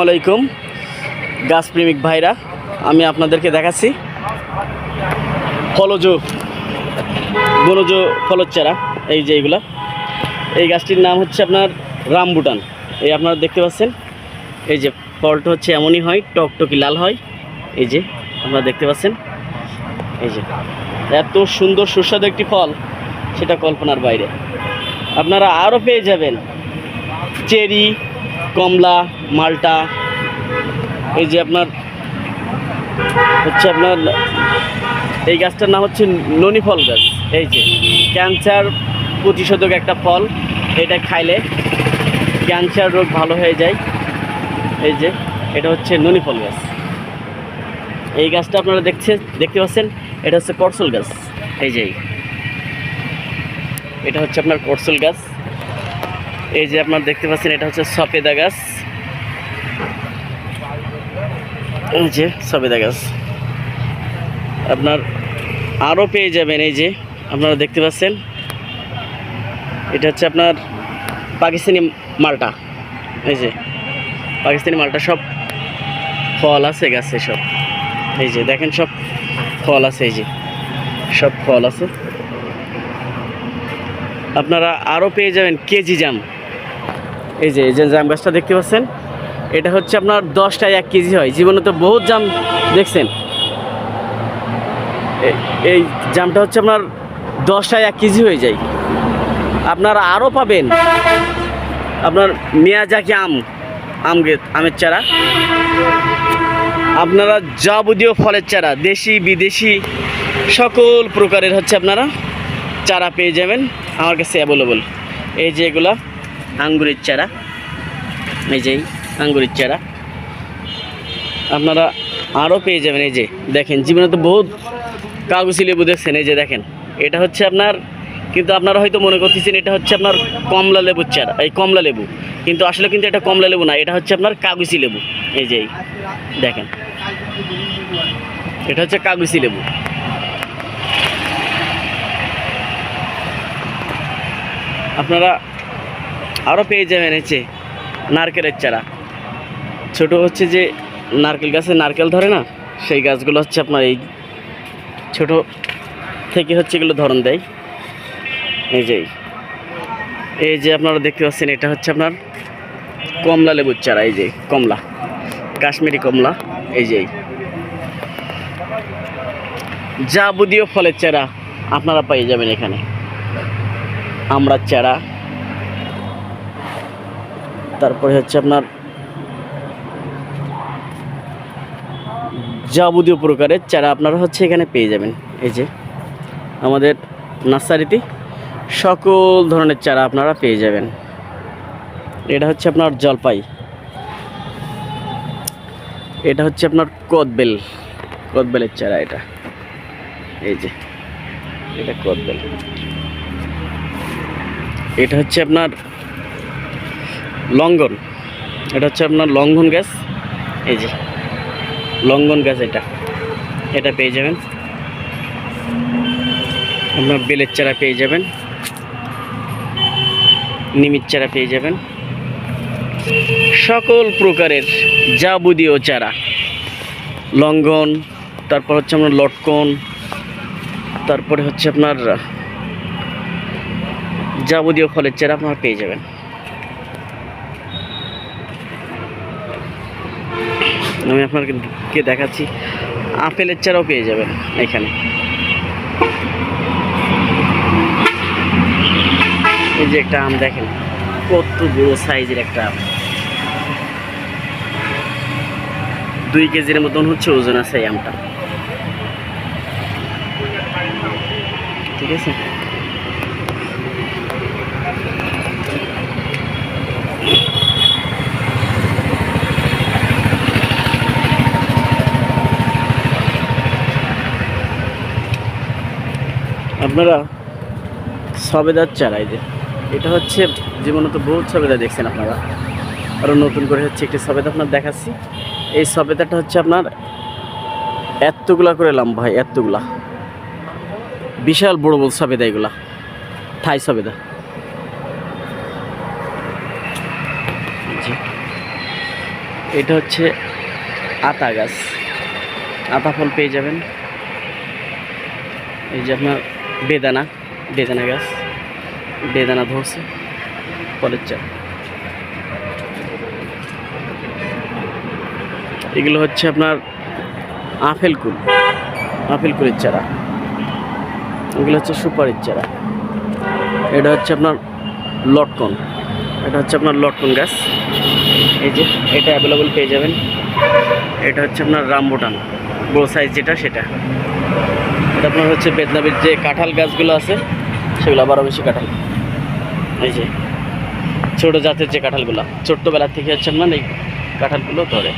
আলাইকুম, গাছপ্রেমিক ভাইরা, আমি আপনাদেরকে দেখাচ্ছি ফলজ, বনজ ফলজ চারা এই যে এইগুলা এই গাছটির নাম হচ্ছে আপনার রামবুটান। এই আপনারা দেখতে পাচ্ছেন, এই যে ফলটা হচ্ছে এমনই হয়, টকটকি লাল হয়। এই যে আপনারা দেখতে পাচ্ছেন, এই যে এত সুন্দর সুস্বাদু একটি ফল, সেটা কল্পনার বাইরে। আপনারা আরও পেয়ে যাবেন, চেরি কমলা, মালটা, এই যে আপনার হচ্ছে আপনার, এই গাছটার নাম হচ্ছে ননি ফল গাছ। এই যে, ক্যান্সার প্রতিষেধক একটা ফল, এটা খাইলে ক্যান্সার রোগ ভালো হয়ে যায়। এই যে, এটা হচ্ছে ননি ফল গাছ। এই গাছটা আপনারা দেখছে, দেখতে পাচ্ছেন, এটা হচ্ছে করসল গাছ। এই যে। এটা হচ্ছে আপনার করসল গাছ। এই যে আপনার দেখতে পাচ্ছেন, এটা হচ্ছে সফেদা গাছ। এই যে সফেদা গাছ। আপনার আরও পেয়ে যাবেন, এই যে আপনারা দেখতে পাচ্ছেন। এটা হচ্ছে আপনার পাকিস্তানি মালটা। এই যে পাকিস্তানি মালটা সব ফল আছে, গাছে সব। এই যে দেখেন, সব ফল আছে, এই যে সব ফল আছে। আপনারা আরও পেয়ে যাবেন কেজি জাম। এই যে এই যে জাম গাছটা দেখতে পাচ্ছেন? এটা হচ্ছে আপনার দশটায় এক কেজি হয়। জীবনে তো বহুত জাম দেখছেন। এই জামটা হচ্ছে আপনার দশটায় এক কেজি হয়ে যায়। আপনারা আরও পাবেন আপনার মেয়াজাকি আম আম আমের চারা। আপনারা যাবতীয় ফলের চারা, দেশি, বিদেশি, সকল প্রকারের হচ্ছে আপনারা চারা পেয়ে যাবেন। আমার কাছে অ্যাভেলেবল এই যে এগুলা। আঙ্গুরের চারা। এই যে, আঙ্গুরের চারা। আপনারা আরও পেয়ে যাবেন, এই যে, দেখেন, জীবনে তো বহুত কাগজি লেবু দেখছেন, এই যে দেখেন। এটা হচ্ছে আপনার, কিন্তু আপনারা হয়তো মনে করতেছেন এটা হচ্ছে আপনার কমলা লেবুর চারা, এই কমলা লেবু। কিন্তু আসলে কিন্তু এটা কমলা লেবু না, এটা হচ্ছে আপনার কাগজি লেবু, এই যে দেখেন। এটা হচ্ছে কাগজি লেবু। আপনারা আরও পেয়ে যাবেন হচ্ছে নারকেলের চারা ছোট হচ্ছে যে নারকেল গাছে নারকেল ধরে না, সেই গাছগুলো হচ্ছে আপনার এই ছোট থেকে হচ্ছে এগুলো ধরন দেয় এই যে এই। যে আপনারা দেখতে পাচ্ছেন, এটা হচ্ছে আপনার কমলা লেবুর চারা, এই যে কমলা, কাশ্মীরি কমলা, এই যে। যাবতীয় ফলের চারা আপনারা পেয়ে যাবেন এখানে আমড়ার চারা তারপরে হচ্ছে আপনার যাবতীয় প্রকারের চারা আপনারা হচ্ছে এখানে পেয়ে যাবেন। এই যে আমাদের নার্সারিতে সকল ধরনের চারা আপনারা পেয়ে যাবেন। এটা হচ্ছে আপনার জলপাই। এটা হচ্ছে আপনার কদবেল। কদবেলের চারা এটা। এই যে এটা কদবেল। এটা হচ্ছে আপনার লঙ্ঘন এটা হচ্ছে আপনার লঙ্ঘন গ্যাস। এই যে লঙ্ঘন গ্যাস এটা। এটা পেয়ে যাবেন। আপনার বেলের চারা পেয়ে যাবেন। নিমির চারা পেয়ে যাবেন। সকল প্রকারের যাবতীয় চারা। লঙ্ঘন তারপর হচ্ছে আপনার লটকন, তারপরে হচ্ছে আপনার যাবতীয় ফলের চারা আপনারা পেয়ে যাবেন। আমি আপনাকে দেখাচ্ছি। আপেলের চারাও পেয়ে যাবেন এখানে। এই যে একটা আম দেখেন, কত বড় সাইজের একটা আম। দুই কেজির মতন হচ্ছে ওজন আছে এই আমটা। ঠিক আছে? আপনারা সবেদার চারা এই যে। এটা হচ্ছে জীবনত বহুত সবেদা দেখছেন আপনারা। আরও নতুন করে হচ্ছে একটি সবেদা আপনার দেখাচ্ছি। এই সবেদাটা হচ্ছে আপনার এতগুলা করে লম্বা হয়, এতগুলা। বিশাল বড় বড় সবেদা এগুলা। থাই সবেদা। এটা হচ্ছে আতা গাছ। আতা ফল পেয়ে যাবেন। এই যে আপনার বেদানা বেদানা গাছ, বেদানা ধরছে ফলের চারা এগুলো হচ্ছে আপনার আপেল কুল, আপেল কুলের চারা। এগুলো হচ্ছে সুপারির চারা। এটা হচ্ছে আপনার লটকন, এটা হচ্ছে আপনার লটকন গাছ। এই যে, এটা অ্যাভেলেবল পেয়ে যাবেন। এটা হচ্ছে আপনার রামবুটান বড় সাইজ যেটা, সেটা। এটা আপনার হচ্ছে বেদনাবির যে কাঁঠাল গাছগুলো আছে, সেগুলো আবারও বেশি কাঁঠাল। এই যে, ছোটো জাতের যে কাঁঠালগুলো। ছোট্টবেলার থেকে হচ্ছে মানে এই কাঁঠালগুলো ধরে।